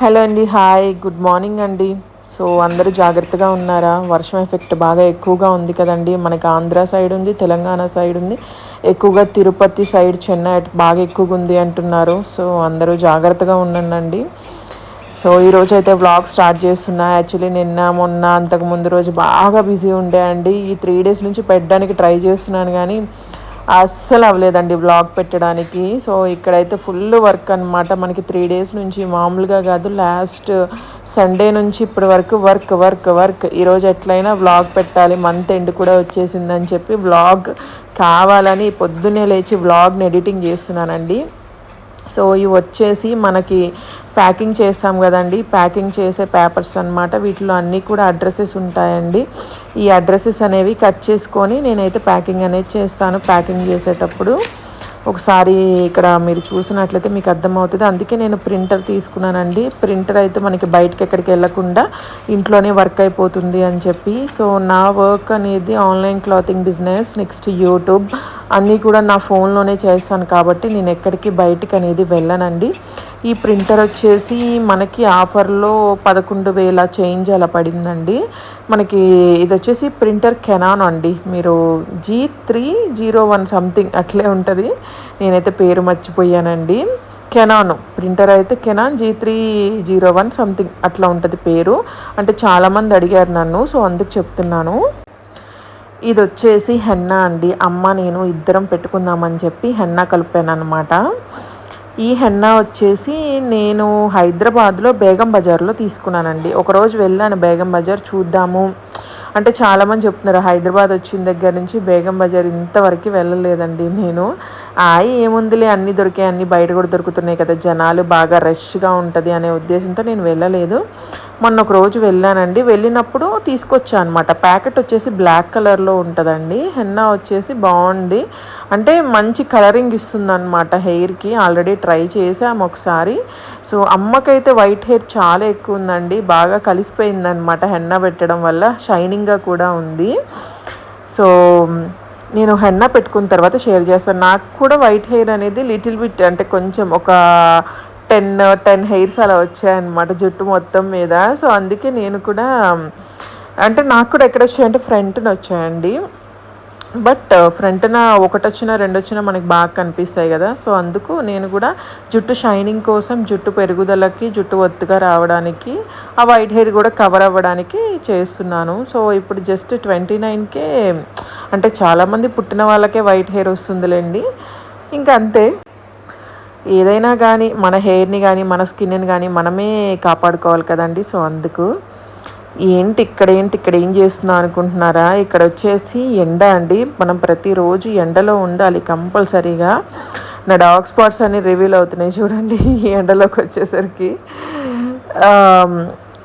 Hello అండి hi good morning అండి. So అందరూ జాగ్రత్తగా ఉన్నారా? వర్షం ఎఫెక్ట్ బాగా ఎక్కువగా ఉంది కదండి. మనకి ఆంధ్ర సైడ్ ఉంది తెలంగాణ సైడ్ ఉంది. ఎక్కువగా తిరుపతి సైడ్ చెన్నై బాగా ఎక్కువగా ఉంది అంటున్నారు. సో అందరూ జాగ్రత్తగా ఉండండి సో ఈరోజు అయితే వ్లాగ్ స్టార్ట్ చేస్తున్నా. యాక్చువల్లీ నిన్న మొన్న అంతకు ముందు రోజు బాగా బిజీ ఉండే అండి. ఈ త్రీ డేస్ నుంచి పెట్టడానికి ట్రై చేస్తున్నాను కానీ అస్సలు అవ్వలేదండి బ్లాగ్ పెట్టడానికి. సో ఇక్కడైతే ఫుల్ వర్క్ అనమాట మనకి త్రీ డేస్ నుంచి మామూలుగా కాదు లాస్ట్ సండే నుంచి ఇప్పటి వరకు వర్క్ వర్క్ వర్క్. ఈరోజు ఎట్లయినా వ్లాగ్ పెట్టాలి మంత్ ఎండ్ కూడా వచ్చేసిందని చెప్పి వ్లాగ్ కావాలని పొద్దున్నే లేచి వ్లాగ్ని ఎడిటింగ్ చేస్తున్నానండి. సో ఇవి వచ్చేసి మనకి ప్యాకింగ్ చేస్తాం కదండి. ప్యాకింగ్ చేసే పేపర్స్ అనమాట వీటిలో అన్నీ కూడా అడ్రసెస్ ఉంటాయండి. ఈ అడ్రసెస్ అనేవి కట్ చేసుకొని నేనైతే ప్యాకింగ్ అనేది చేస్తాను. ప్యాకింగ్ చేసేటప్పుడు ఒకసారి ఇక్కడ మీరు చూసినట్లయితే మీకు అర్థమవుతుంది. అందుకే నేను ప్రింటర్ తీసుకున్నానండి. ప్రింటర్ అయితే మనకి బయటకి ఎక్కడికి వెళ్ళకుండా ఇంట్లోనే వర్క్ అయిపోతుంది అని చెప్పి. సో నా వర్క్ అనేది online clothing business next YouTube అన్నీ కూడా నా ఫోన్లోనే చేస్తాను. కాబట్టి నేను ఎక్కడికి బయటికి అనేది వెళ్ళనండి. ఈ ప్రింటర్ వచ్చేసి మనకి ఆఫర్లో పదకొండు వేల చేంజ్ అలా పడిందండి. మనకి ఇది వచ్చేసి ప్రింటర్ కెనాన్ అండి. మీరు G three zero one something అట్లే ఉంటుంది. నేనైతే పేరు మర్చిపోయానండి. కెనాన్ ప్రింటర్ అయితే Canon G three zero one something అట్లా ఉంటుంది పేరు. అంటే చాలామంది అడిగారు నన్ను సో అందుకు చెప్తున్నాను. ఇది వచ్చేసి హెన్నా అండి. అమ్మ నేను ఇద్దరం పెట్టుకుందామని చెప్పి హెన్నా కలిపాను అనమాట ఈ హెన్నా వచ్చేసి నేను హైదరాబాద్లో బేగం బజార్లో తీసుకున్నానండి. ఒకరోజు వెళ్ళాను బేగం బజార్ చూద్దాము. అంటే చాలామంది చెప్తున్నారు హైదరాబాద్ వచ్చిన దగ్గర నుంచి బేగం బజార్ ఇంతవరకు వెళ్ళలేదండి నేను. ఆయి ఏముందిలే అన్నీ దొరికాయి అన్నీ బయట కూడా దొరుకుతున్నాయి కదా జనాలు బాగా రష్గా ఉంటుంది అనే ఉద్దేశంతో నేను వెళ్ళలేదు. మొన్న ఒక రోజు వెళ్ళానండి. వెళ్ళినప్పుడు తీసుకొచ్చా అనమాట ప్యాకెట్ వచ్చేసి బ్లాక్ కలర్లో ఉంటుందండి. హెన్నా వచ్చేసి బాగుంది. అంటే మంచి కలరింగ్ ఇస్తుంది అనమాట హెయిర్కి. ఆల్రెడీ ట్రై చేసాము ఒకసారి. సో అమ్మకైతే వైట్ హెయిర్ చాలా ఎక్కువ ఉందండి. బాగా కలిసిపోయింది అనమాట హెన్నా పెట్టడం వల్ల. షైనింగ్గా కూడా ఉంది. సో నేను హెన్నా పెట్టుకున్న తర్వాత షేర్ చేస్తాను. నాకు కూడా వైట్ హెయిర్ అనేది లిటిల్ బిట్ అంటే కొంచెం ఒక టెన్ టెన్ హెయిర్స్ అలా వచ్చాయన్నమాట జుట్టు మొత్తం మీద. సో అందుకే నేను కూడా అంటే నాకు కూడా ఎక్కడ వచ్చాయంటే ఫ్రంట్ని వచ్చాయండి. బట్ ఫ్రంట్న ఒకటి వచ్చినా రెండు వచ్చినా మనకి బాగా కనిపిస్తాయి కదా. సో అందుకు నేను కూడా జుట్టు షైనింగ్ కోసం జుట్టు పెరుగుదలకి జుట్టు ఒత్తుగా రావడానికి ఆ వైట్ హెయిర్ కూడా కవర్ అవ్వడానికి చేస్తున్నాను. సో ఇప్పుడు జస్ట్ ట్వంటీ నైన్కే అంటే చాలామంది పుట్టిన వాళ్ళకే వైట్ హెయిర్ వస్తుందిలేండి. ఇంకా అంతే. ఏదైనా కానీ మన హెయిర్ని కానీ మన స్కిన్ని కానీ మనమే కాపాడుకోవాలి కదండి. సో అందుకు ఏంటి ఇక్కడ ఏంటి ఇక్కడ ఏం చేస్తున్నా అనుకుంటున్నారా? ఇక్కడ వచ్చేసి ఎండ అండి. మనం ప్రతిరోజు ఎండలో ఉండాలి కంపల్సరీగా. నా డాగ్ స్పాట్స్ అన్ని రివీల్ అవుతున్నాయి చూడండి ఈ ఎండలోకి వచ్చేసరికి.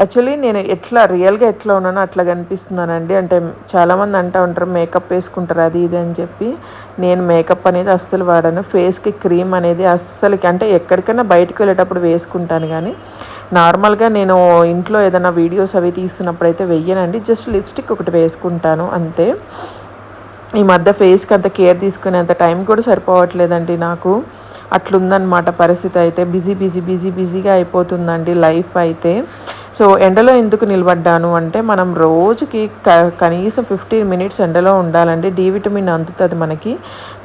యాక్చువల్లీ నేను ఎట్లా రియల్గా ఎట్లా ఉన్నానో అట్లా కనిపిస్తున్నానండి. అంటే చాలామంది అంటూ ఉంటారు మేకప్ వేసుకుంటారు? అది ఇది అని చెప్పి. నేను మేకప్ అనేది అస్సలు వాడాను. ఫేస్కి క్రీమ్ అనేది అస్సలకి అంటే ఎక్కడికైనా బయటకు వెళ్ళేటప్పుడు వేసుకుంటాను కానీ నార్మల్గా నేను ఇంట్లో ఏదైనా వీడియోస్ అవి తీస్తున్నప్పుడు అయితే వెయ్యనండి. జస్ట్ లిప్స్టిక్ ఒకటి వేసుకుంటాను అంతే. ఈ మధ్య ఫేస్కి అంత కేర్ తీసుకునేంత టైం కూడా సరిపోవట్లేదండి నాకు. అట్లుందనమాట పరిస్థితి అయితే. బిజీ బిజీ బిజీ బిజీగా అయిపోతుందండి లైఫ్ అయితే. సో ఎండలో ఎందుకు నిలబడ్డాను అంటే మనం రోజుకి క కనీసం ఫిఫ్టీన్ మినిట్స్ ఎండలో ఉండాలండి డి విటమిన్ అందుతుంది మనకి.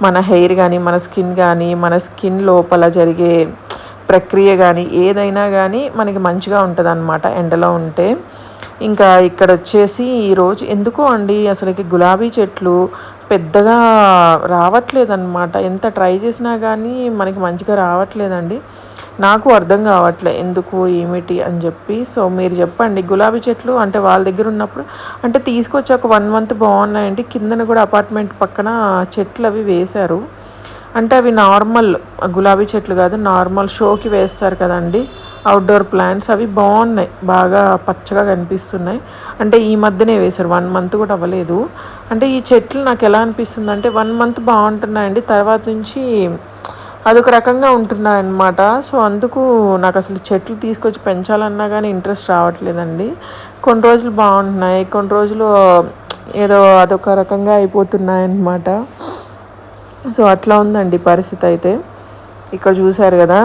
మన హెయిర్ కానీ మన స్కిన్ కానీ మన స్కిన్ లోపల జరిగే ప్రక్రియ కానీ ఏదైనా కానీ మనకి మంచిగా ఉంటుంది అనమాట ఎండలో ఉంటే. ఇంకా ఇక్కడ వచ్చేసి ఈరోజు ఎందుకో అండి? అసలుకి గులాబీ చెట్లు పెద్దగా రావట్లేదన్నమాట. ఎంత ట్రై చేసినా కానీ మనకి మంచిగా రావట్లేదండి. నాకు అర్థం కావట్లే ఎందుకు ఏమిటి అని చెప్పి. సో మీరు చెప్పండి. గులాబీ చెట్లు అంటే వాళ్ళ దగ్గర ఉన్నప్పుడు అంటే తీసుకొచ్చి ఒక వన్ మంత్ బాగున్నాయండి కిందన కూడా అపార్ట్మెంట్ పక్కన చెట్లు అవి వేశారు. అంటే అవి నార్మల్ గులాబీ చెట్లు కాదు నార్మల్ షోకి వేస్తారు కదండి. అవుట్డోర్ ప్లాంట్స్ అవి బాగున్నాయి. బాగా పచ్చగా కనిపిస్తున్నాయి. అంటే ఈ మధ్యనే వేశారు. వన్ మంత్ కూడా అవ్వలేదు. అంటే ఈ చెట్లు నాకు ఎలా అనిపిస్తుంది అంటే వన్ మంత్ బాగుంటున్నాయండి. తర్వాత నుంచి అదొక రకంగా ఉంటున్నాయి సో అందుకు నాకు అసలు చెట్లు తీసుకొచ్చి పెంచాలన్నా కానీ ఇంట్రెస్ట్ రావట్లేదండి. కొన్ని రోజులు బాగుంటున్నాయి. కొన్ని రోజులు ఏదో అదొక రకంగా అయిపోతున్నాయి అన్నమాట సో అట్లా ఉందండి పరిస్థితి అయితే. ఇక్కడ చూశారు కదా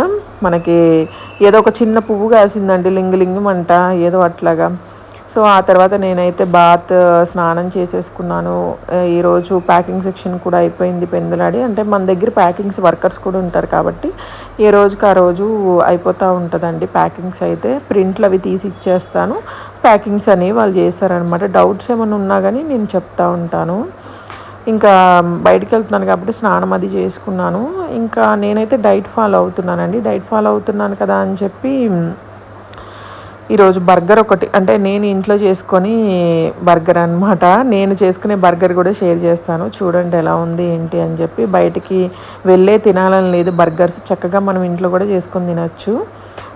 మనకి ఏదో ఒక చిన్న పువ్వు కాసిందండి లింగు అంట ఏదో అట్లాగా. సో ఆ తర్వాత నేనైతే బాత్ స్నానం చేసేసుకున్నాను. ఈరోజు ప్యాకింగ్ సెక్షన్ కూడా అయిపోయింది పెందలాడి. అంటే మన దగ్గర ప్యాకింగ్స్ వర్కర్స్ కూడా ఉంటారు కాబట్టి ఏ రోజుకి ఆ రోజు అయిపోతూ ఉంటుందండి ప్యాకింగ్స్ అయితే. ప్రింట్లు అవి తీసి ఇచ్చేస్తాను. ప్యాకింగ్స్ అనేవి వాళ్ళు చేస్తారనమాట డౌట్స్ ఏమైనా ఉన్నా కానీ నేను చెప్తా ఉంటాను. ఇంకా బయటికి వెళ్తున్నాను కాబట్టి స్నానం అది చేసుకున్నాను. ఇంకా నేనైతే డైట్ ఫాలో అవుతున్నానండి. డైట్ ఫాలో అవుతున్నాను కదా అని చెప్పి ఈరోజు బర్గర్ ఒకటి అంటే నేను ఇంట్లో చేసుకొని బర్గర్ అనమాట నేను చేసుకునే బర్గర్ కూడా షేర్ చేస్తాను. చూడండి ఎలా ఉంది ఏంటి అని చెప్పి బయటికి వెళ్ళే తినాలని లేదు. బర్గర్స్ చక్కగా మనం ఇంట్లో కూడా చేసుకొని తినచ్చు.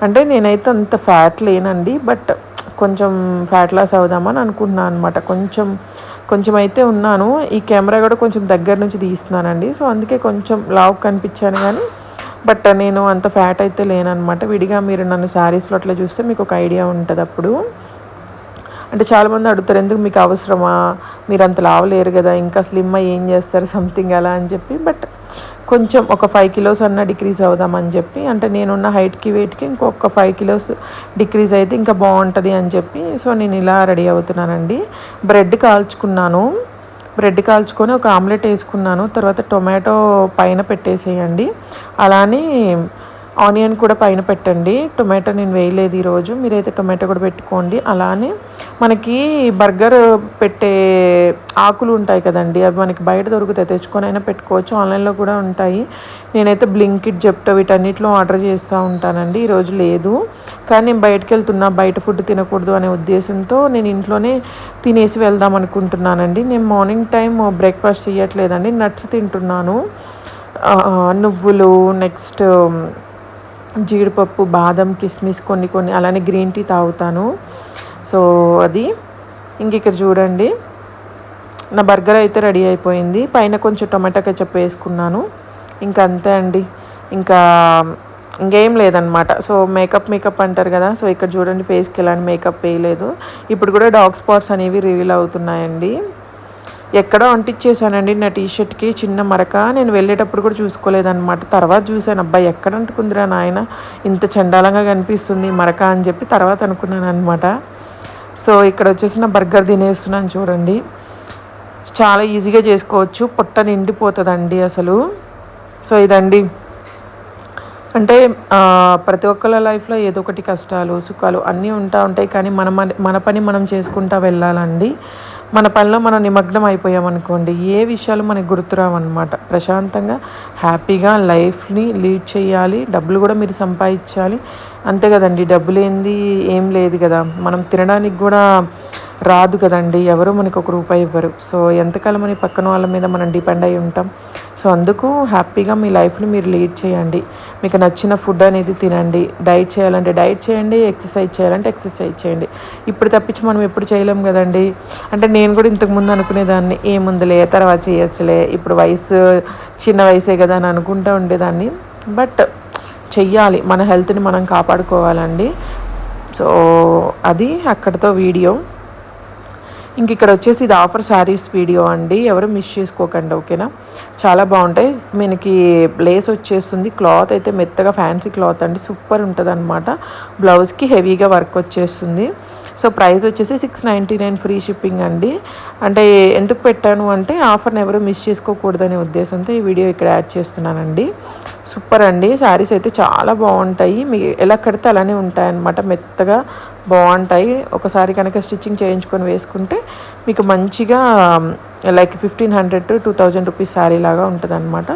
అంటే నేనైతే అంత ఫ్యాట్ లేనండి బట్ కొంచెం ఫ్యాట్ లాస్ అవుదామని అనుకుంటున్నాను అనమాట కొంచెం కొంచెం అయితే ఉన్నాను. ఈ కెమెరా కూడా కొంచెం దగ్గర నుంచి తీస్తున్నానండి. సో అందుకే కొంచెం లావు కనిపించాను కానీ బట్ నేను అంత ఫ్యాట్ అయితే లేనమాట విడిగా మీరు నన్ను శారీస్లో అట్లా చూస్తే మీకు ఒక ఐడియా ఉంటుంది అప్పుడు. అంటే చాలామంది అడుగుతారు ఎందుకు మీకు అవసరమా? మీరు అంత లావలేరు కదా ఇంకా స్లిమ్ అయ్యి ఏం చేస్తారు? సంథింగ్ అలా అని చెప్పి. బట్ కొంచెం ఒక ఫైవ్ కిలోస్ అన్న డిక్రీజ్ అవుదామని చెప్పి. అంటే నేనున్న హైట్కి వెయిట్కి ఇంకొక ఫైవ్ కిలోస్ డిక్రీజ్ అయితే ఇంకా బాగుంటుంది అని చెప్పి. సో నేను ఇలా రెడీ అవుతున్నానండి. బ్రెడ్ కాల్చుకున్నాను. బ్రెడ్ కాల్చుకొని ఒక ఆమ్లెట్ వేసుకున్నాను. తర్వాత టొమాటో పైన పెట్టేసేయండి. అలానే ఆనియన్ కూడా పైన పెట్టండి. టొమాటో నేను వేయలేదు ఈరోజు. మీరైతే టొమాటో కూడా పెట్టుకోండి. అలానే మనకి బర్గర్ పెట్టే ఆకులు ఉంటాయి కదండి. అవి మనకి బయట దొరుకుతాయి. తెచ్చుకొని అయినా పెట్టుకోవచ్చు. ఆన్లైన్లో కూడా ఉంటాయి. నేనైతే బ్లింకిట్ జెప్టో వీటన్నిటిలో ఆర్డర్ చేస్తూ ఉంటానండి. ఈరోజు లేదు. కానీ నేను బయటకు వెళ్తున్నా బయట ఫుడ్ తినకూడదు అనే ఉద్దేశంతో నేను ఇంట్లోనే తినేసి వెళ్దాం అనుకుంటున్నానండి. నేను మార్నింగ్ టైం బ్రేక్ఫాస్ట్ చేయట్లేదండి. నట్స్ తింటున్నాను. నువ్వులు నెక్స్ట్ జీడిపప్పు బాదం కిస్మిస్ కొన్ని కొన్ని అలానే గ్రీన్ టీ తాగుతాను. సో అది. ఇంక ఇక్కడ చూడండి. నా బర్గర్ అయితే రెడీ అయిపోయింది. పైన కొంచెం టొమాటో కెచప్ వేసుకున్నాను. ఇంకా అంతే అండి. ఇంకా ఇంకేం లేదనమాట సో మేకప్ మేకప్ అంటారు కదా. సో ఇక్కడ చూడండి ఫేస్కి ఎలాంటి మేకప్ వేయలేదు. ఇప్పుడు కూడా డాగ్ స్పాట్స్ అనేవి రివీల్ అవుతున్నాయండి. ఎక్కడో అంటించేసానండి నా టీషర్ట్కి చిన్న మరక. నేను వెళ్ళేటప్పుడు కూడా చూసుకోలేదన్నమాట. తర్వాత చూశాను అబ్బాయి ఎక్కడ అంటుకుందిరా నాయన? ఇంత చండాలంగా కనిపిస్తుంది మరక అని చెప్పి తర్వాత అనుకున్నాను అనమాట సో ఇక్కడ వచ్చేసి నా బర్గర్ తినేస్తున్నాను చూడండి. చాలా ఈజీగా చేసుకోవచ్చు. పొట్ట నిండిపోతుందండి అసలు. సో ఇదండి. అంటే ప్రతి ఒక్కళ్ళ లైఫ్లో ఏదో ఒకటి కష్టాలు సుఖాలు అన్నీ ఉంటా ఉంటాయి. కానీ మన మన పని మనం చేసుకుంటా వెళ్ళాలండి. మన పనిలో మనం నిమగ్నం అయిపోయామనుకోండి ఏ విషయాలు మనకు గుర్తురావన్నమాట ప్రశాంతంగా హ్యాపీగా లైఫ్ని లీడ్ చేయాలి డబ్బులు కూడా మీరు సంపాదించాలి. అంతే కదండి డబ్బులు ఏంది ఏం లేదు కదా. మనం తినడానికి కూడా రాదు కదండి ఎవరు మనకు ఒక రూపాయి ఇవ్వరు. సో ఎంతకాలం అని పక్కన వాళ్ళ మీద మనం డిపెండ్ అయి ఉంటాం. సో అందుకు హ్యాపీగా మీ లైఫ్ని మీరు లీడ్ చేయండి. మీకు నచ్చిన ఫుడ్ అనేది తినండి. డైట్ చేయాలంటే డైట్ చేయండి ఎక్సర్సైజ్ చేయాలంటే ఎక్సర్సైజ్ చేయండి. ఇప్పుడు తప్పించి మనం ఎప్పుడు చేయలేం కదండి. అంటే నేను కూడా ఇంతకుముందు అనుకునేదాన్ని ఏముందిలే తర్వాత చేయొచ్చులే. ఇప్పుడు వయసు చిన్న వయసే కదా అని అనుకుంటూ ఉండేదాన్ని. బట్ చెయ్యాలి మన హెల్త్ని మనం కాపాడుకోవాలండి. సో అది అక్కడితో వీడియో. ఇంక ఇక్కడ వచ్చేసి ఇది ఆఫర్ శారీస్ వీడియో అండి. ఎవరు మిస్ చేసుకోకండి ఓకేనా చాలా బాగుంటాయి. మనకి లేస్ వచ్చేస్తుంది. క్లాత్ అయితే మెత్తగా ఫ్యాన్సీ క్లాత్ అండి. సూపర్ ఉంటుంది అనమాట బ్లౌజ్కి హెవీగా వర్క్ వచ్చేస్తుంది. సో ప్రైస్ వచ్చేసి six ninety nine free shipping అండి. అంటే ఎందుకు పెట్టాను అంటే ఆఫర్ని ఎవరు మిస్ చేసుకోకూడదనే ఉద్దేశంతో ఈ వీడియో ఇక్కడ యాడ్ చేస్తున్నానండి. సూపర్ అండి. శారీస్ అయితే చాలా బాగుంటాయి. మీ ఎలా కడితే అలానే ఉంటాయన్నమాట. మెత్తగా బాగుంటాయి. ఒకసారి కనుక స్టిచ్చింగ్ చేయించుకొని వేసుకుంటే మీకు మంచిగా like fifteen hundred to two thousand rupees sari లాగా ఉంటుంది అనమాట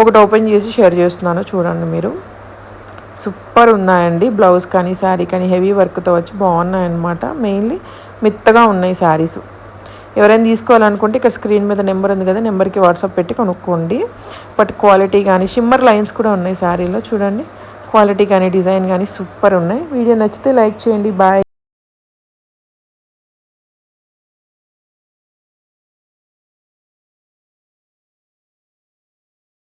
ఒకటి ఓపెన్ చేసి షేర్ చేస్తున్నాను చూడండి మీరు. సూపర్ ఉన్నాయండి. బ్లౌజ్ కానీ శారీ కానీ హెవీ వర్క్తో వచ్చి బాగున్నాయన్నమాట. మెయిన్లీ మెత్తగా ఉన్నాయి శారీస్ ఎవరైనా తీసుకోవాలనుకుంటే ఇక్కడ స్క్రీన్ మీద నెంబర్ ఉంది కదా నెంబర్కి వాట్సాప్ పెట్టి కొనుక్కోండి. బట్ క్వాలిటీ కానీ షిమ్మర్ లైన్స్ కూడా ఉన్నాయి శారీలో చూడండి. క్వాలిటీ కానీ డిజైన్ కానీ సూపర్ ఉన్నాయి. వీడియో నచ్చితే లైక్ చేయండి. బాయ్